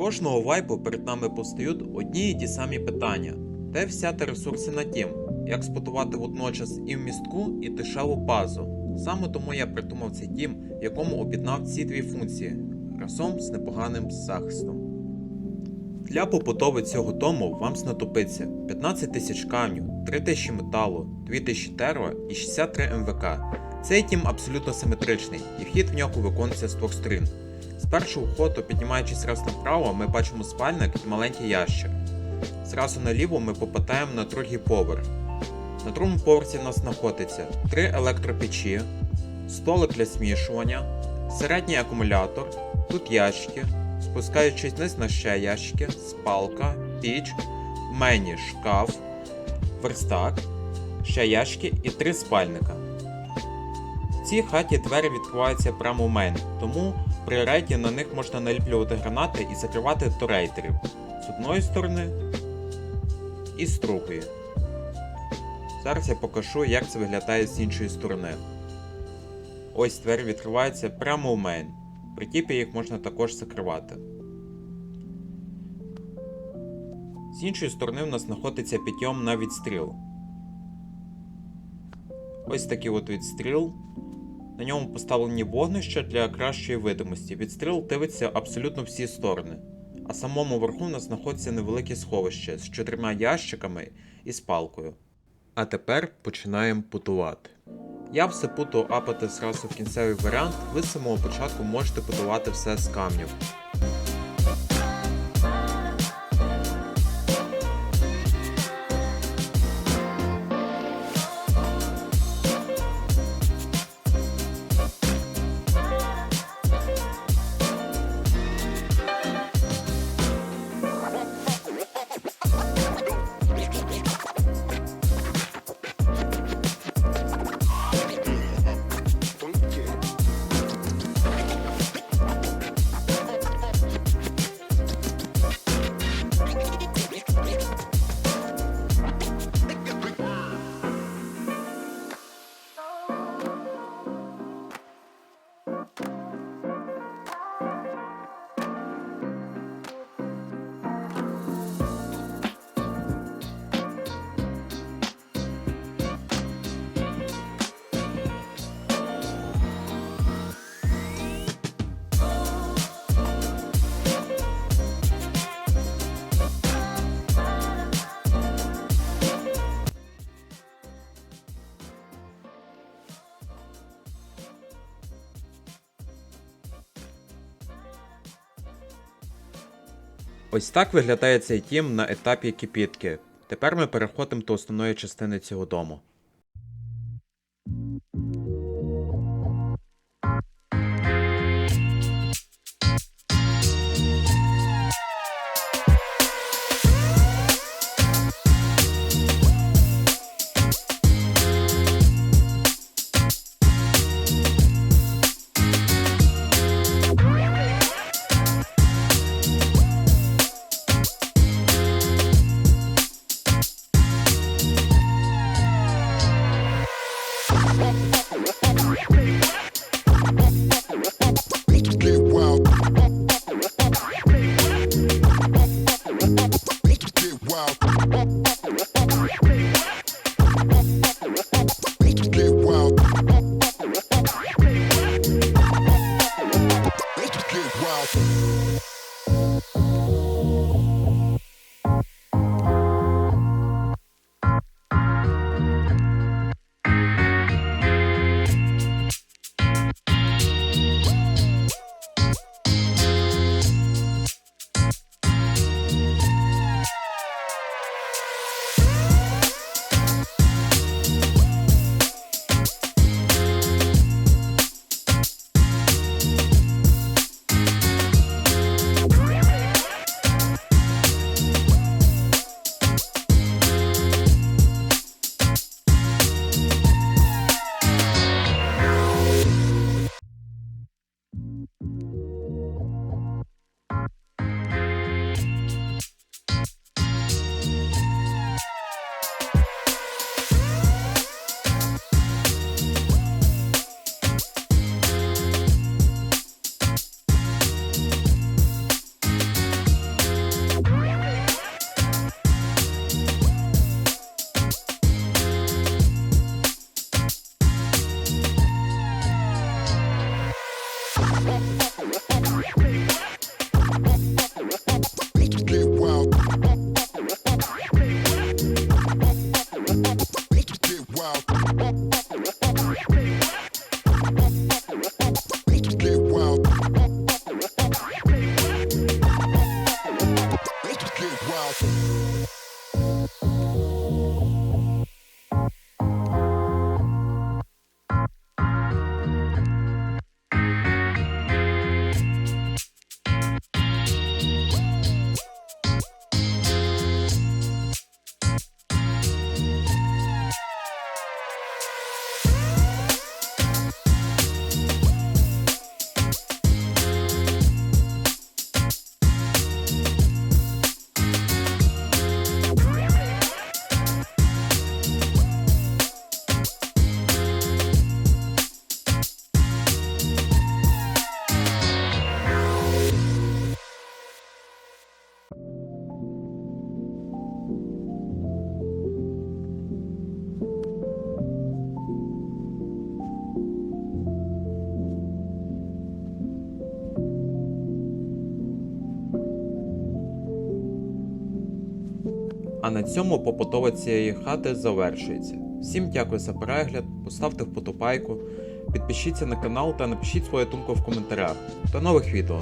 кожного вайпу перед нами постають одні і ті самі питання: де взяти ресурси на тім, як спотувати водночас і в містку, і дешеву базу. Саме тому я придумав цей тім, в якому об'єднав ці дві функції разом з непоганим захистом. Для побудови цього дому вам знадобиться 15 тисяч камню, 3 тисячі металу, 2 тисячі дерева і 63 МВК. Цей тім абсолютно симетричний, і вхід в нього виконується з двох сторін. Першого входу, піднімаючись раз направо, ми бачимо спальник і маленький ящик. Зразу наліво ми попадаємо на другий поверх. На другому поверсі в нас знаходиться три електропечі, столик для смішування, середній акумулятор, тут ящики, спускаючись вниз на ще ящики, спалка, піч, мені шкаф, верстак, ще ящики і три спальника. В цій хаті двері відкриваються прямо в мейн, тому при рейді на них можна наліплювати гранати і закривати до рейдерів з одної сторони і з другої. Зараз я покажу, як це виглядає з іншої сторони. Ось двері відкриваються прямо у мейн. При тіпі їх можна також закривати. З іншої сторони в нас знаходиться підйом на відстріл. Ось такий от відстріл. На ньому поставлені вогнища для кращої видимості. Відстріл дивиться абсолютно всі сторони. А самому верху у нас знаходиться невелике сховище з чотирма ящиками і з палкою. А тепер починаємо путувати. Я все путу апати зразу в кінцевий варіант, ви з самого початку можете путувати все з камнів. Ось так виглядає цей тім на етапі кипітки. Тепер ми переходимо до основної частини цього дому. wild. А на цьому попотова цієї хати завершується. Всім дякую за перегляд, поставте вподобайку, підпишіться на канал та напишіть свою думку в коментарях. До нових відео!